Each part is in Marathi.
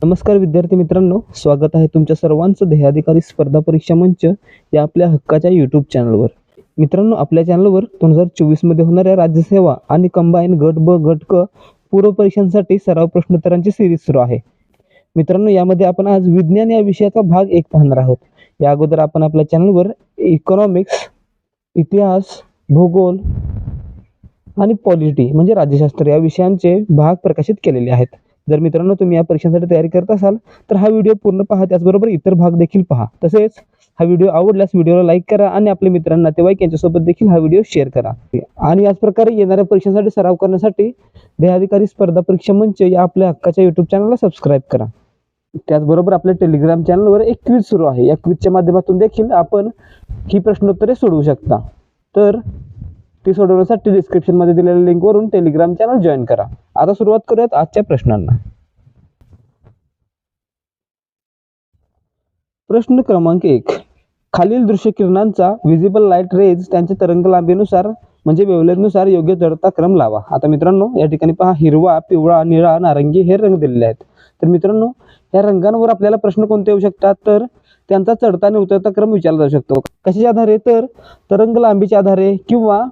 नमस्कार विद्यार्थी मित्रांनो स्वागत आहे तुमच्या सर्वांचं देहाधिकारी स्पर्धा परीक्षा मंच या आपल्या हक्काच्या यूट्यूब चॅनलवर मित्रांनो आपल्या चॅनलवर दोन हजार चोवीसमध्ये होणाऱ्या राज्यसेवा आणि कंबाईन गट ब गट क पूर्व परीक्षांसाठी सराव प्रश्नोत्तरांची सिरीज सुरू आहे. मित्रांनो यामध्ये आपण आज विज्ञान या विषयाचा भाग एक पाहणार आहोत. या अगोदर आपण आपल्या चॅनलवर इकॉनॉमिक्स इतिहास भूगोल आणि पॉलिटी म्हणजे राज्यशास्त्र या विषयांचे भाग प्रकाशित केलेले आहेत. जर मित्रांनो तुम्ही या परीक्षांसाठी तयारी करत असाल तर हा व्हिडिओ पूर्ण पहा. त्याचबरोबर इतर भाग देखील पहा. तसेच हा व्हिडिओ आवडल्यास व्हिडिओला लाईक करा आणि आपल्या मित्रांना नातेवाईक यांच्यासोबत देखील हा व्हिडिओ शेअर करा. आणि याच प्रकारे येणाऱ्या परीक्षांसाठी सराव करण्यासाठी देहाधिकारी स्पर्धा परीक्षा मंच या आपल्या हक्काच्या युट्यूब चॅनलला सबस्क्राईब करा. त्याचबरोबर आपल्या टेलिग्राम चॅनलवर एक क्विज सुरू आहे. या क्विजच्या माध्यमातून देखील आपण ही प्रश्नोत्तरे सोडवू शकता. तर ती सोडवण्यासाठी डिस्क्रिप्शनमध्ये दिलेल्या लिंकवरून टेलिग्राम चॅनल जॉईन करा. आता सुरुवात करूयात आजच्या प्रश्नांना. प्रश्न क्रमांक एक. खालील दृश्य किरणांचा विजिबल लाइट रेज त्यांच्या तरंग लांबीनुसार म्हणजे वेवलेनुसार योग्य जडता क्रम लावा. आता मित्रांनो या ठिकाणी पहा हिरवा पिवळा निळा नारंगी हे रंग दिलेले आहेत. तर मित्रांनो या रंगांवर आपल्याला प्रश्न कोणते येऊ शकतात? तर त्यांचा चढता आणि उतरता क्रम विचारला जाऊ शकतो. कशाच्या आधारे? तर तरंग लांबीच्या आधारे किंवा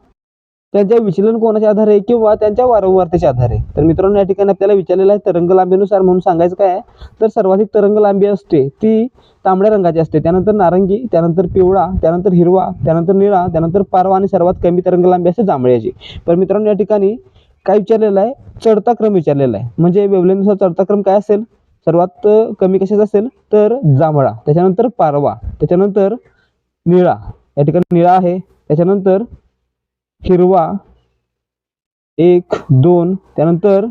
त्यांच्या विचलन कोणाच्या आधारे किंवा त्यांच्या वारंवारतेच्या आधारे तर मित्रांनो या ठिकाणी आपल्याला विचारलेलं आहे तरंग लांबीनुसार म्हणून सांगायचं काय आहे? तर सर्वाधिक तरंग लांबी असते ती तांबड्या रंगाची असते. त्यानंतर नारंगी त्यानंतर पिवळा त्यानंतर हिरवा त्यानंतर निळा त्यानंतर पारवा आणि सर्वात कमी तरंग लांबी असते जांभळ्याची. तर मित्रांनो या ठिकाणी काय विचारलेलं आहे? चढता क्रम विचारलेला आहे. म्हणजे वेवलेनुसार चढता क्रम काय असेल? सर्वात कमी कशाचा असेल? तर जांभळा त्याच्यानंतर पारवा त्याच्यानंतर निळा. या ठिकाणी निळा आहे त्याच्यानंतर हिरवा. एक दोन त्यानंतर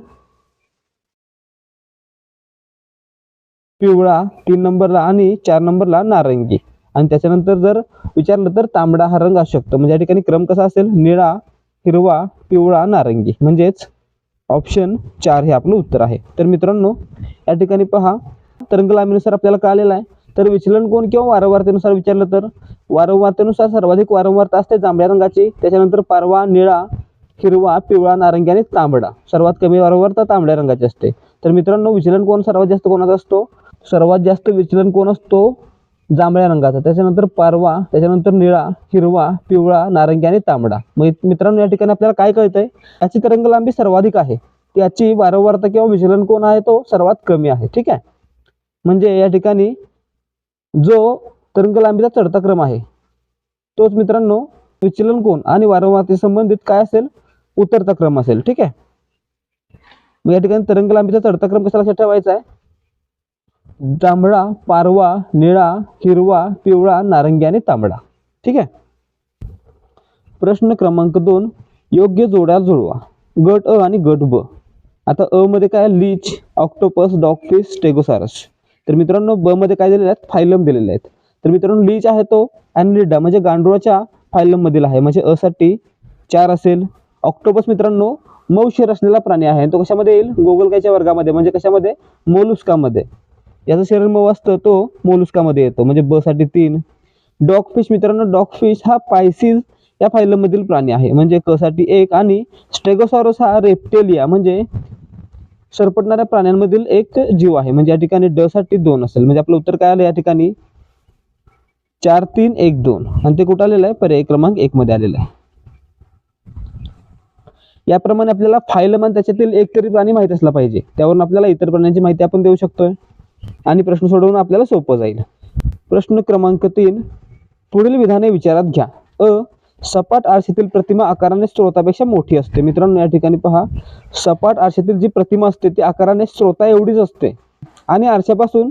पिवळा तीन नंबरला आणि चार नंबरला नारंगी. आणि त्याच्यानंतर जर विचारलं तर तांबडा हा रंग असू शकतो म्हणजे या ठिकाणी क्रम कसा असेल? निळा हिरवा पिवळा नारंगी. म्हणजेच ऑप्शन चार हे आपलं उत्तर आहे. तर मित्रांनो या ठिकाणी पहा. तरंगलांबीनुसार आपल्याला कळलेला आहे? तर विचलन कोण किंवा वारंवारतेनुसार विचारलं तर वारंवारतेनुसार सर्वाधिक वारंवारता असते जांभळ्या रंगाची. त्याच्यानंतर पारवा निळा हिरवा पिवळा नारंगी आणि तांबडा. सर्वात कमी वारंवारता तांबड्या रंगाची असते. तर मित्रांनो विचलन कोण सर्वात जास्त कोणाचा असतो? सर्वात जास्त विचलन कोण असतो? जांभळ्या रंगाचा. त्याच्यानंतर पारवा त्याच्यानंतर निळा हिरवा पिवळा नारंगी आणि तांबडा. मग मित्रांनो या ठिकाणी आपल्याला काय कळतंय? याची तरंग लांबी सर्वाधिक आहे. त्याची वारंवारता किंवा विचलन कोण आहे? तो सर्वात कमी आहे. ठीक आहे? म्हणजे या ठिकाणी जो तरंगलांबीचा चढता क्रम आहे. तोच मित्रांनो विचलन कोण आणि वारंवारते संबंधित काय असेल? उतरता क्रम असेल. ठीक आहे? मग या ठिकाणी तरंगलांबीचा चढता क्रम कसा लक्षात ठेवायचा आहे? जांभळा पारवा निळा हिरवा पिवळा नारंगी आणि तांबडा. ठीक आहे? प्रश्न क्रमांक दोन योग्य जोड्या जुळवा. गट अ आणि गट ब. आता अ मध्ये काय लीच ऑक्टोपस डॉगफिश स्टेगोसारस. तर मित्रांनो ब मध्ये काय दिलेले आहेत? फायलम दिलेले आहेत. तर मित्रांनो लीच आहे तो अॅनलिडा म्हणजे गांडुळाच्या फायलम मधील आहे. म्हणजे अ साठी चार असेल. ऑक्टोपस मित्रांनो मौशीर असलेला प्राणी आहे. आणि तो कशामध्ये येईल? गोगलगायच्या वर्गामध्ये म्हणजे कशामध्ये? मोलुस्कामध्ये. याचं शरीर मऊ असतं तो मोलुस्कामध्ये येतो. म्हणजे ब साठी तीन. डॉगफिश मित्रांनो डॉगफिश हा पायसीज या फायलममधील प्राणी आहे. म्हणजे क साठी एक आणि स्टेगोसॉरस हा रेप्टेलिया म्हणजे सरपटणाऱ्या प्राण्यांमधील एक जीव आहे. म्हणजे या ठिकाणी ड साठी दोन असेल. म्हणजे आपलं उत्तर काय आलं? या ठिकाणी चार तीन एक दोन. आणि ते कुठं आलेलं आहे? पर्याय क्रमांक एक मध्ये आलेलं आहे. याप्रमाणे आपल्याला फायलम आणि त्याच्यातील एक तरी प्राणी माहीत असला पाहिजे. त्यावरून आपल्याला इतर प्राण्यांची माहिती आपण देऊ शकतोय. आणि प्रश्न सोडवून आपल्याला सोपं जाईल. प्रश्न क्रमांक तीन. पुढील विधाने विचारात घ्या. अ सपाट आरशीतील प्रतिमा आकाराने स्रोतापेक्षा मोठी असते. मित्रांनो या ठिकाणी पहा. सपाट आरशातील जी प्रतिमा असते ती आकाराने स्रोता एवढीच असते. आणि आरशापासून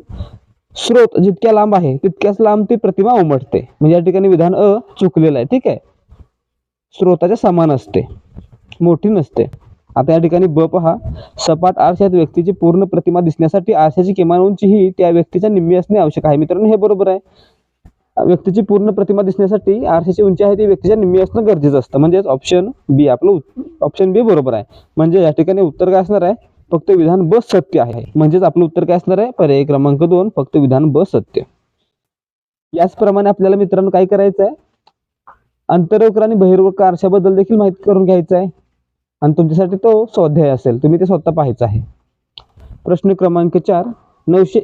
स्रोत जितक्या लांब आहे तितक्याच लांब ती प्रतिमा उमटते. म्हणजे या ठिकाणी विधान अ चुकलेलं आहे ठीक आहे? स्रोताच्या समान असते. मोठी नसते. आता या ठिकाणी ब पहा. सपाट आरशात व्यक्तीची पूर्ण प्रतिमा दिसण्यासाठी आरशाची किमान उंची ही त्या व्यक्तीच्या निम्मी असणे आवश्यक आहे. मित्रांनो हे बरोबर आहे. व्यक्तीची पूर्ण प्रतिमा दिसण्यासाठी आरशाची उंची आहे ती व्यक्तीच्या निम्मी असणं गरजेचं असतं. म्हणजेच ऑप्शन बी आपलं ऑप्शन बी बरोबर आहे. म्हणजे या ठिकाणी उत्तर काय असणार आहे? फक्त विधान ब सत्य आहे. म्हणजेच आपलं उत्तर काय असणार आहे? पर्याय क्रमांक दोन फक्त विधान ब सत्य. याचप्रमाणे आपल्याला मित्रांनो काय करायचं आहे? अंतरवक्र आणि बहिर्वक्र आरशाबद्दल देखील माहिती करून घ्यायचं आहे. आणि तुमच्यासाठी तो स्वाध्याय असेल. तुम्ही ते स्वतः पाहायचं आहे. प्रश्न क्रमांक चार नऊशे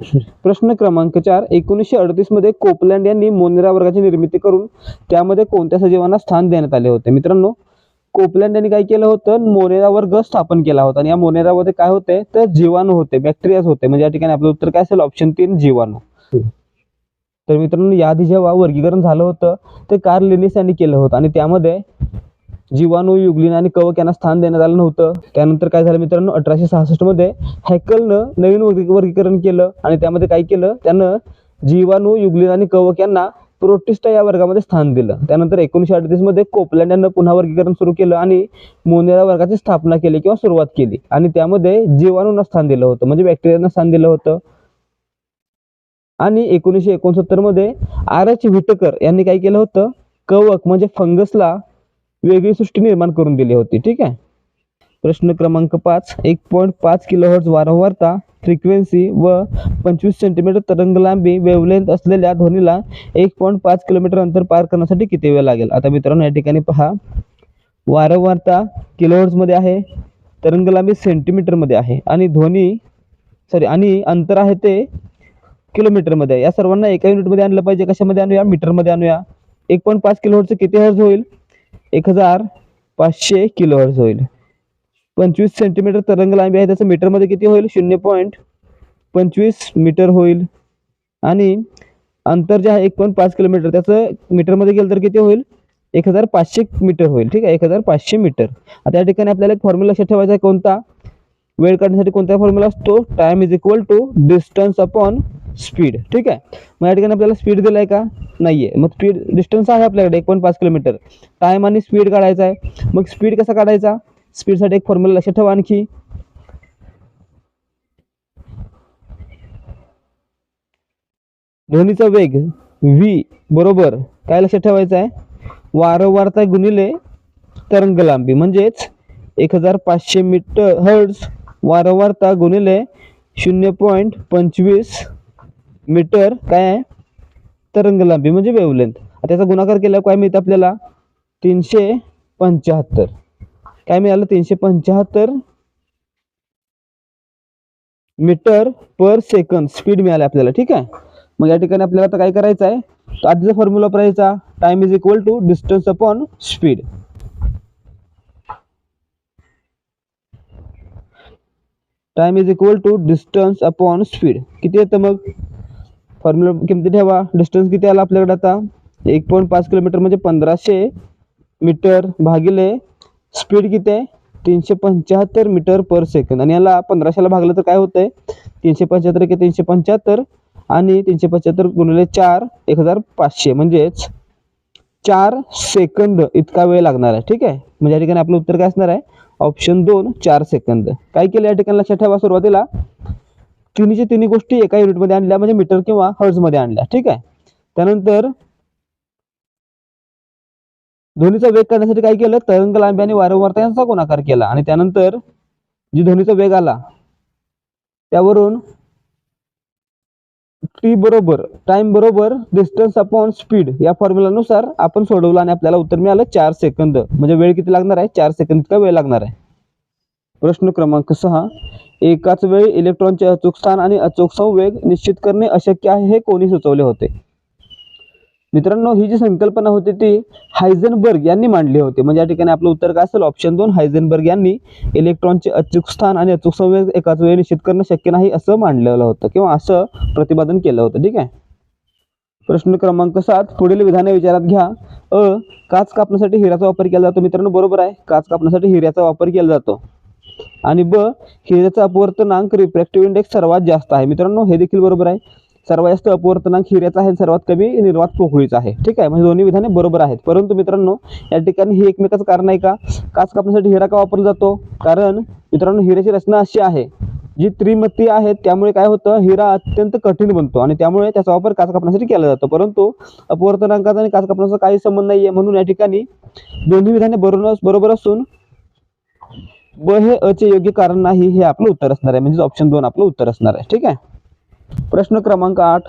प्रश्न क्रमांक चार एकोणीसशे अडतीसमध्ये कोपलँड यांनी मोनेरा वर्गाची निर्मिती करून त्यामध्ये कोणत्या सजीवांना स्थान देण्यात आले होते? मित्रांनो कोपलँड यांनी काय केलं होतं? मोनेरा वर्ग स्थापन केला होता. आणि या मोनेरामध्ये काय होते? तर जीवाणू होते बॅक्टेरियाज होते. म्हणजे या ठिकाणी आपलं उत्तर काय असेल? ऑप्शन तीन जीवाणू. तर मित्रांनो याआधी जेव्हा वर्गीकरण झालं होतं ते कार्ल लिनिस यांनी केलं होतं. आणि त्यामध्ये जीवाणू युग्लिन आणि कवक यांना स्थान देण्यात आलं नव्हतं. त्यानंतर काय झालं मित्रांनो? अठराशे सहासष्टमध्ये हॅकलनं नवीन वर्गी- वर्गीकरण केलं आणि त्यामध्ये काय केलं? त्यानं जीवाणू युग्लिन आणि कवक यांना प्रोटिस्टा या वर्गामध्ये स्थान दिलं. त्यानंतर एकोणीशे अडतीसमध्ये कोपलँड यांना पुन्हा वर्गीकरण सुरू केलं आणि मोनेरा वर्गाची स्थापना केली किंवा सुरुवात केली. आणि त्यामध्ये जीवाणूंना स्थान दिलं होतं म्हणजे बॅक्टेरियांना स्थान दिलं होतं. आणि एकोणीसशे एकोणसत्तरमध्ये आर एच व्हिटकर यांनी काय केलं होतं? कवक म्हणजे फंगसला वेगळी सृष्टी निर्माण करून दिली होती. ठीक आहे? प्रश्न क्रमांक पाच. एक पॉईंट पाच किलोहर्ट्ज वारंवारता फ्रिक्वेन्सी व पंचवीस सेंटीमीटर तरंगलांबी वेवलेंथ असलेल्या ध्वनीला एक पॉईंट पाच किलोमीटर अंतर पार करण्यासाठी किती वेळ लागेल? आता मित्रांनो या ठिकाणी पहा. वारंवारता किलोहर्ट्जमध्ये आहे तरंगलांबी सेंटीमीटरमध्ये आहे आणि ध्वनी सॉरी आणि अंतर आहे ते किलोमीटरमध्ये या सर्वांना एका युनिटमध्ये आणलं पाहिजे. कशामध्ये आणूया? मीटरमध्ये आणूया. एक पॉईंट पाच किलोहर्टचं किती हर्ज होईल? एक हजार पाचशे किलोहर्ज होईल. पंचवीस सेंटीमीटर तरंग लांबी आहे. त्याचं मीटरमध्ये किती होईल? शून्य पॉईंट पंचवीस मीटर होईल. आणि अंतर जे आहे एक पॉईंट पाच किलोमीटर त्याचं मीटरमध्ये गेलं तर किती होईल? एक हजार पाचशे मीटर होईल. ठीक आहे? एक हजार पाचशे मीटर आता या ठिकाणी आपल्याला एक फॉर्म्युला लक्षात ठेवायचा आहे कोणता? वेळ काढण्यासाठी कोणता फॉर्म्युला असतो? Time is equal to distance upon speed ठीक आहे? मग या ठिकाणी आपल्याला स्पीड दिलं आहे का? नाही आहे मग स्पीड डिस्टन्स आहे आपल्याकडे एक पॉईंट पाच किलोमीटर टाइम आणि स्पीड काढायचा आहे. मग स्पीड कसा काढायचा? स्पीडसाठी एक फॉर्म्युला लक्षात ठेवा आणखी. ध्वनीचा वेग व्ही बरोबर. काय लक्षात ठेवायचं आहे? वारंवारता गुणिले तरंग लांबी म्हणजेच एक हजार पाचशे मीटर हर्ड्स वारंवारता गुणिले शून्य पॉईंट पंचवीस मीटर. काय आहे? तरंग लांबी म्हणजे वेवलेंथ त्याचा गुणाकार केल्यावर काय मिळतं आपल्याला? तीनशे पंच्याहत्तर. काय मिळालं? तीनशे पंच्याहत्तर मीटर पर सेकंद. स्पीड मिळाली आपल्याला ठीक आहे? मग या ठिकाणी आपल्याला आता काय करायचं आहे? तर आधीचा फॉर्म्युला वापरायचा time is equal to distance upon speed time is equal to distance upon speed किती येतं मग? फॉर्म्युला किमती ठेवा? डिस्टन्स किती आला आपल्याकडे आता? एक पॉईंट पाच किलोमीटर म्हणजे पंधराशे मीटर भागिले स्पीड किती आहे? तीनशे पंच्याहत्तर मीटर पर सेकंद आणि याला पंधराशेला भागलं तर काय होतंय? तीनशे पंच्याहत्तर की तीनशे पंच्याहत्तर आणि तीनशे पंच्याहत्तर गुणिले चार एक हजार पाचशे. म्हणजेच चार सेकंद इतका वेळ लागणार आहे. ठीक आहे? म्हणजे या ठिकाणी आपलं उत्तर काय असणार आहे? ऑप्शन दोन चार सेकंद काय केलं या ठिकाणी? लक्षात ठेवा सुरुवातीला. तिन्हीच्या तिन्ही गोष्टी एका युनिटमध्ये आणल्या म्हणजे मीटर किंवा हर्जमध्ये आणल्या. ठीक आहे? त्यानंतर ध्वनीचा वेग करण्यासाठी काय केलं? तरंग लांबी आणि वारंवारता यांचा गुणाकार केला. आणि त्यानंतर जी ध्वनीचा वेग आला त्यावरून टी बरोबर टाइम बरोबर डिस्टन्स अपॉन स्पीड या फॉर्म्युलानुसार आपण सोडवलं आणि आपल्याला उत्तर मिळालं चार सेकंद. म्हणजे वेळ किती लागणार आहे? चार सेकंद इतका वेळ लागणार आहे. प्रश्न क्रमांक सहा. एकाच वेळी इलेक्ट्रॉनचे अचूक स्थान आणि अचूक संवेग निश्चित करणे अशक्य आहे हे कोणी सुचवले होते. मित्रांनो ही जी संकल्पना होती ती हायझनबर्ग यांनी मांडली होती. म्हणजे या ठिकाणी आपलं उत्तर काय असेल? ऑप्शन दोन हायझनबर्ग यांनी इलेक्ट्रॉनचे अचूक स्थान आणि अचूक संवेग एकाच वेळी निश्चित करणं शक्य नाही असं मांडलेलं होतं किंवा असं प्रतिपादन केलं होतं. ठीक आहे? प्रश्न क्रमांक सात पुढील विधाने विचारात घ्या. अ काच कापण्यासाठी हिऱ्याचा वापर केला जातो. मित्रांनो बरोबर आहे. काच कापण्यासाठी हिऱ्याचा वापर केला जातो. आणि ब हिऱ्याचा अपवर्तनांक रिफ्रॅक्टिव्ह इंडेक्स सर्वात जास्त आहे. मित्रांनो हे देखील बरोबर आहे. सर्वात जास्त अपवर्तनांक हिऱ्याचा आहे सर्वात कमी निर्वात पोकळीचा आहे. ठीक आहे? म्हणजे दोन्ही विधाने बरोबर आहेत. परंतु मित्रांनो या ठिकाणी हे एकमेकाचं कारण आहे का? काच कापण्यासाठी हिरा का वापरला जातो? कारण मित्रांनो हिऱ्याची रचना अशी आहे. जी त्रिमती आहेत त्यामुळे काय होतं? हिरा अत्यंत कठीण बनतो आणि त्यामुळे त्याचा वापर काच कापण्यासाठी केला जातो. परंतु अपवर्तनांकाचा आणि काच कापण्याचा काही संबंध नाही आहे म्हणून या ठिकाणी दोन्ही विधाने बरोबर बरोबर असून ब हे अचे योग्य कारण नाही हे आपलं उत्तर असणार आहे. म्हणजे ऑप्शन दोन आपलं उत्तर असणार आहे. ठीक आहे? प्रश्न क्रमांक आठ.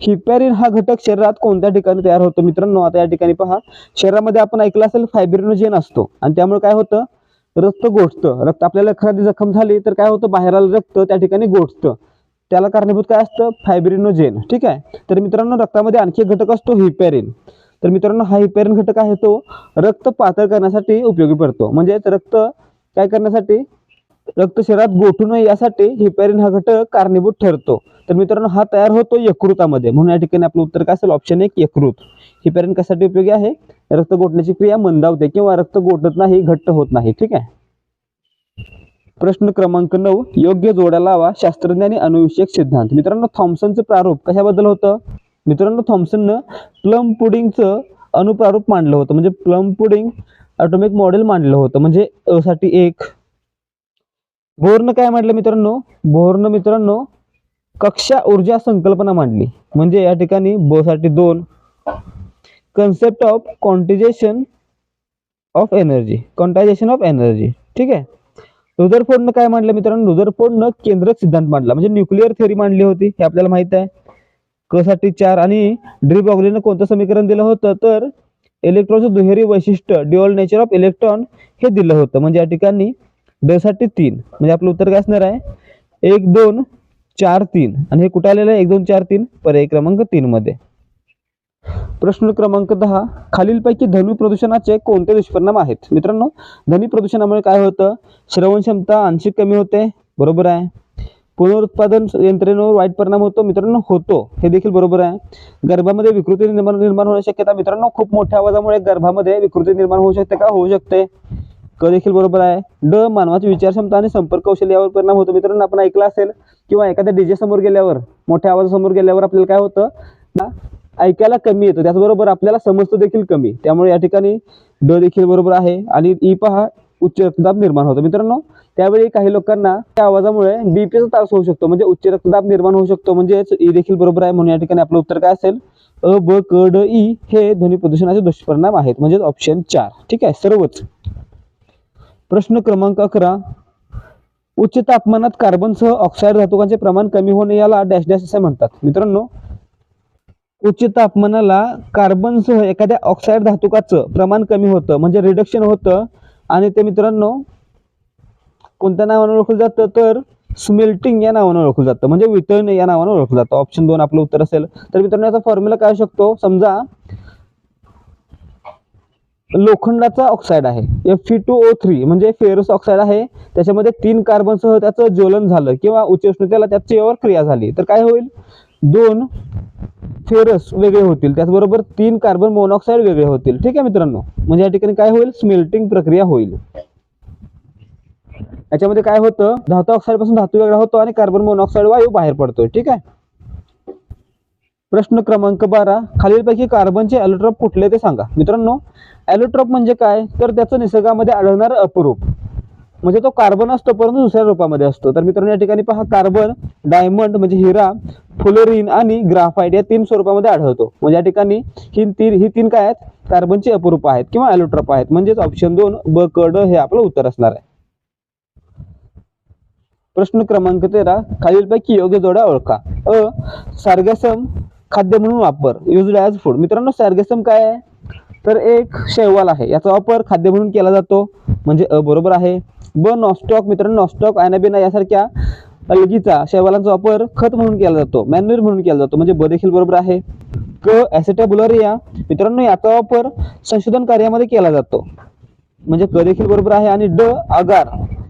हिपॅरिन हा घटक शरीरात कोणत्या ठिकाणी तयार होतो? मित्रांनो आता या ठिकाणी पहा. शरीरामध्ये आपण ऐकलं असेल फायब्रिनोजेन असतो. आणि त्यामुळे काय होतं? रक्त गोठतं. रक्त आपल्याला एखादी जखम झाली तर काय होतं? बाहेर आलं रक्त त्या ठिकाणी गोठतं. त्याला कारणीभूत काय असतं? फायब्रिनोजेन ठीक आहे? तर मित्रांनो रक्तामध्ये आणखी एक घटक असतो हिपॅरिन तर मित्रांनो हा हिपॅरिन घटक आहे तो रक्त पातळ करण्यासाठी उपयोगी पडतो. म्हणजेच रक्त काय करण्यासाठी? रक्त शरीरात गोठू नये यासाठी हिपॅरिन हा घटक कारणीभूत ठरतो. तर मित्रांनो हा तयार होतो यकृतामध्ये. म्हणून या ठिकाणी आपलं उत्तर काय असेल? ऑप्शन एक यकृत. हिपॅरिन कशासाठी उपयोगी आहे? रक्त गोठण्याची क्रिया मंदावते किंवा रक्त गोठत नाही घट्ट होत नाही. ठीक आहे? प्रश्न क्रमांक नऊ योग्य जोड्या लावा शास्त्रज्ञ आणि अनुविषयक सिद्धांत. मित्रांनो थॉम्सनचं प्रारूप कशाबद्दल होतं? मित्रांनो थॉम्सननं प्लम पुडिंगचं अनुप्रारूप मांडलं होतं. म्हणजे प्लम पुडिंग ॲटोमिक मॉडेल मांडलं होतं. म्हणजे अ साठी एक. बोर्न काय मांडलं मित्रांनो? बोर्न मित्रांनो कक्षा ऊर्जा संकल्पना मांडली. म्हणजे या ठिकाणी ब साठी दोन. Concept of quantization of energy quantization of energy ठीक आहे? रुदरफोर्डनं काय मांडलं मित्रांनो? रुदरफोर्डनं केंद्रक सिद्धांत मांडला. म्हणजे न्यूक्लिअर थिअरी मांडली होती. हे आपल्याला माहीत आहे. क साठी चार आणि ड्रीप ऑगलीनं कोणतं समीकरण दिलं होतं? तर इलेक्ट्रॉनचं दुहेरी वैशिष्ट्य ड्युअल नेचर ऑफ इलेक्ट्रॉन हे दिलं होतं. म्हणजे या ठिकाणी ड साठी तीन. म्हणजे आपलं उत्तर काय असणार आहे? एक दोन चार तीन. आणि हे कुठं आलेलं आहे? एक दोन चार तीन. पर्याय क्रमांक तीन मध्ये. प्रश्न क्रमांक दहा. खालीलपैकी ध्वनी प्रदूषणाचे कोणते दुष्परिणाम आहेत? मित्रांनो ध्वनी प्रदूषणामुळे काय होतं? श्रवण क्षमता आंशिक कमी होते. बरोबर आहे. पुनरुत्पादन यंत्रणेवर वाईट परिणाम होतो मित्रांनो होतो. हे देखील बरोबर आहे. गर्भामध्ये विकृती निर्माण निर्माण होण्याची शक्यता मित्रांनो खूप मोठ्या आवाजामुळे गर्भामध्ये विकृती निर्माण होऊ शकते का? होऊ शकते. क देखील बरोबर आहे. ड मानवाची विचारक्षमता आणि संपर्क कौशल्य यावर परिणाम होतो. मित्रांनो आपण ऐकलं असेल किंवा एखाद्या डीजे समोर गेल्यावर मोठ्या आवाजासमोर गेल्यावर आपल्याला काय होतं? ना ऐकायला कमी येतं. त्याचबरोबर आपल्याला समजतो देखील कमी. त्यामुळे या ठिकाणी ड देखील बरोबर आहे. आणि ई पहा उच्च रक्तदाब निर्माण होतो. मित्रांनो त्यावेळी काही लोकांना त्या आवाजामुळे बीपीचा त्रास होऊ शकतो म्हणजे उच्च रक्तदाब निर्माण होऊ शकतो. म्हणजेच ई देखील बरोबर आहे म्हणून या ठिकाणी आपलं उत्तर काय असेल? अ ब क ड ई हे ध्वनी प्रदूषणाचे दुष्परिणाम आहेत. म्हणजेच ऑप्शन चार. ठीक आहे सर्वच. प्रश्न क्रमांक अकरा. उच्च तापमानात कार्बनसह ऑक्साईड धातुकांचे प्रमाण कमी होणे याला डॅश डॅश असे म्हणतात. मित्रांनो उच्च तापमानाला कार्बनसह एखाद्या ऑक्साईड धातुकाचं प्रमाण कमी होतं म्हणजे रिडक्शन होतं आणि ते मित्रांनो कोणत्या नावानं ओळखलं जातं? तर स्मेल्टिंग या नावाने ओळखलं जातं. म्हणजे वितळणे या नावानं ओळखलं जातं. ऑप्शन दोन आपलं उत्तर असेल. तर मित्रांनो याचा फॉर्म्युला काय शकतो? समजा लोखंडाचा ऑक्साईड आहे. एफ टू ओ थ्री म्हणजे फेरस ऑक्साईड आहे. त्याच्यामध्ये तीन कार्बनसह त्याचं ज्वलन झालं किंवा उच्च उष्णतेला त्याच्यावर क्रिया झाली. तर काय होईल? दोन फेरस वेगळे होतील. त्याचबरोबर तीन कार्बन मोनॉक्साईड वेगळे होतील. ठीक आहे मित्रांनो? म्हणजे या ठिकाणी काय होईल? स्मेल्टिंग प्रक्रिया होईल. याच्यामध्ये काय होतं? धातू ऑक्साईडपासून धातू वेगळा होतो आणि कार्बन मोनॉक्साईड वायू बाहेर पडतोय. ठीक आहे? प्रश्न क्रमांक बारा. खालीलपैकी कार्बनचे ॲलोट्रॉप कुठले ते सांगा. मित्रांनो ॲलोट्रॉप म्हणजे काय? तर त्याचं निसर्गामध्ये आढळणारं अपरूप. म्हणजे तो कार्बन असतो परंतु दुसऱ्या रूपामध्ये असतो. तर मित्रांनो या ठिकाणी पहा कार्बन डायमंड म्हणजे हिरा फ्लोरिन आणि ग्राफाईट या तीन स्वरूपामध्ये आढळतो. म्हणजे या ठिकाणी ही तीन ही तीन काय आहेत? कार्बनची अपरूप आहेत किंवा ॲलोट्रॉप आहेत. म्हणजेच ऑप्शन दोन ब कड हे आपलं उत्तर असणार आहे. प्रश्न क्रमांक तेरा खालीलपैकी योग्य जोड्या ओळखा. अ सार्गॅसम खाद्य म्हणून वापर युज ॲज फूड मित्रांनो सार्गॅसम काय आहे? तर एक शैवाल आहे. याचा वापर खाद्य म्हणून केला जातो. म्हणजे अ बरोबर आहे. ब नॉस्टॉक मित्रांनो नॉस्टॉक आयनाबिना यासारख्या अलगीचा शैवालांचा वापर खत म्हणून केला जातो मॅन्युअर म्हणून केला जातो म्हणजे ब देखील बरोबर आहे. क ॲसेटॅबुलरिया मित्रांनो याचा वापर संशोधन कार्यामध्ये केला जातो. म्हणजे क देखील बरोबर आहे आणि ड आगार.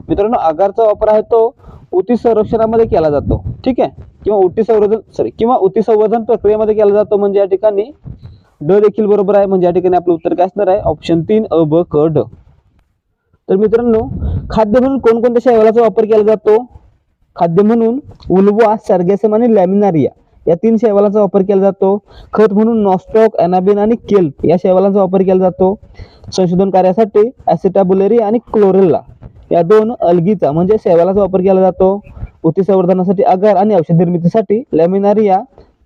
मित्रांनो आगारचा वापर आहे तो उती संरक्षणामध्ये केला जातो ठीक आहे? किंवा उती संवर्धन सॉरी किंवा उती संवर्धन प्रक्रियेमध्ये केला जातो म्हणजे या ठिकाणी ड देखील बरोबर आहे म्हणजे या ठिकाणी आपलं उत्तर काय असणार आहे? ऑप्शन तीन अ ब क ड. तर मित्रांनो खाद्य म्हणून कोणकोणत्या शैवालाचा वापर केला जातो? खाद्य म्हणून उल्वा सर्गेसम आणि लॅमिनारिया या तीन शैवालांचा वापर केला जातो. खत म्हणून नॉस्टॉक अॅनाबिन आणि केल्प या शैवालांचा वापर केला जातो. संशोधन कार्यासाठी ॲसिटाबुलेरी आणि क्लोरेल्ला या दोन अलगीचा म्हणजे शैवालाचा वापर केला जातो. उती संवर्धनासाठी आगार आणि औषध निर्मितीसाठी लॅमिनारिया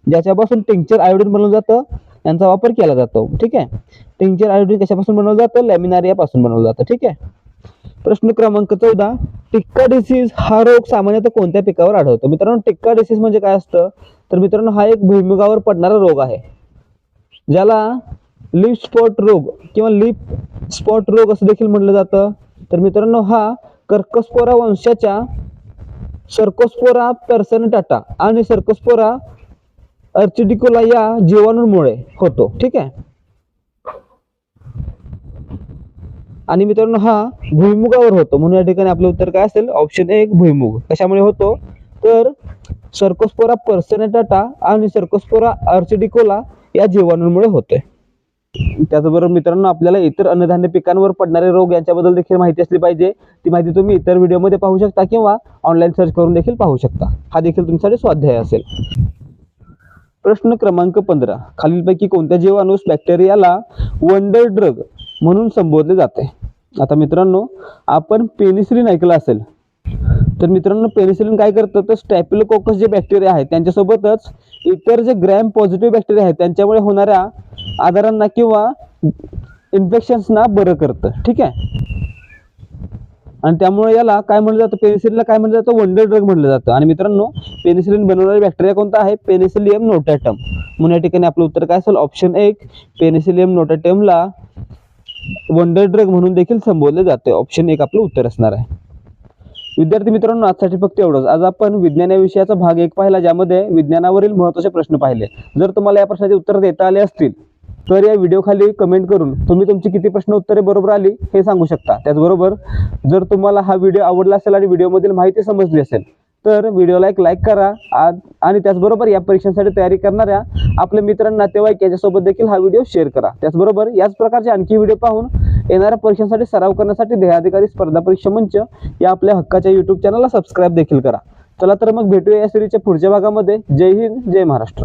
ज्याच्यापासून टिंक्चर आयोडीन बनवलं जातं यांचा वापर केला जातो. ठीक आहे? टिंक्चर आयोडीन कशापासून बनवलं जातं? लॅमिनारियापासून बनवलं जातं. ठीक आहे? प्रश्न क्रमांक चौदा टिक्का डिसीज हा रोग सामान्यतः कोणत्या पिकावर आढळतो? मित्रांनो टिक्का डिसीज म्हणजे काय असतं? तर मित्रांनो हा एक भुईमुगावर पडणारा रोग आहे ज्याला लिप स्पॉट रोग किंवा लिप स्पॉट रोग असं देखील म्हटलं जातं. तर मित्रांनो हा कर्कस्पोरा वंशाच्या सर्कोस्पोरा पर्सनटाटा आणि सर्कोस्पोरा अर्चिडिकोला या जीवाणूंमुळे होतो ठीक आहे? आणि मित्रांनो हा भुईमुगावर होतो. म्हणून या ठिकाणी आपलं उत्तर काय असेल? ऑप्शन एक भुईमुग. कशामुळे होतो? तर सर्कोस्पोरा पर्सनेटाटा आणि सर्कोस्पोरा अर्चिडिकोला या जीवाणूंमुळे होतोय. त्याचबरोबर मित्रांनो आपल्याला इतर अन्नधान्य पिकांवर पडणारे रोग यांच्याबद्दल देखील माहिती असली पाहिजे. ती माहिती तुम्ही इतर व्हिडिओमध्ये पाहू शकता किंवा ऑनलाईन सर्च करून देखील पाहू शकता. हा देखील तुमच्यासाठी स्वाध्याय असेल. प्रश्न क्रमांक पंधरा. खालीलपैकी कोणत्या जीवाणूस बॅक्टेरियाला वंडर ड्रग म्हणून संबोधले जाते? आता मित्रांनो आपण पेनिसिलिन ऐकलं असेल. तर मित्रांनो पेनिसिलिन काय करतं? तर स्टॅपिलोकोकस जे बॅक्टेरिया आहेत त्यांच्यासोबतच इतर जे ग्रॅम पॉझिटिव्ह बॅक्टेरिया आहेत त्यांच्यामुळे होणाऱ्या आजारांना किंवा इन्फेक्शन्सना बरं करतं. ठीक आहे? आणि त्यामुळे याला काय म्हणलं जातं? पेनिसिलिनला काय म्हणलं जातं? वंडर ड्रग म्हणलं जातं. आणि मित्रांनो पेनिसिलिन बनवणारा बॅक्टेरिया कोणता आहे? पेनिसिलियम नोटॅटम म्हणून या ठिकाणी आपलं उत्तर काय असेल? ऑप्शन एक पेनिसिलियम नोटॅटमला वंडर ड्रग म्हणून देखील संबोधले जाते ऑप्शन एक आपलं उत्तर असणार आहे. विद्यार्थी मित्रांनो आजसाठी फक्त एवढंच. आज आपण विज्ञान या विषयाचा भाग एक पाहिला ज्यामध्ये विज्ञानावरील महत्त्वाचे प्रश्न पाहिले. जर तुम्हाला या प्रश्नाचे उत्तर देता आले असतील तर या व्हिडिओ खाली कमेंट करून तुम्ही तुमची किती प्रश्न उत्तरे बरोबर आली हे सांगू शकता. त्याचबरोबर जर तुम्हाला हा व्हिडिओ आवडला असेल आणि व्हिडिओमधील माहिती समजली असेल तर व्हिडिओला एक लाईक करा आणि त्याचबरोबर या परीक्षांसाठी तयारी करणाऱ्या आपल्या मित्रांना नातेवाईक याच्यासोबत देखील हा व्हिडिओ शेअर करा. त्याचबरोबर याच प्रकारचे आणखी व्हिडिओ पाहून येणाऱ्या परीक्षांसाठी सराव करण्यासाठी ध्येयाधिकारी स्पर्धा परीक्षा मंच या आपल्या हक्काच्या युट्यूब चॅनलला सबस्क्राईब देखील करा. चला तर मग भेटूया या सिरीजच्या पुढच्या भागामध्ये. जय हिंद जय महाराष्ट्र.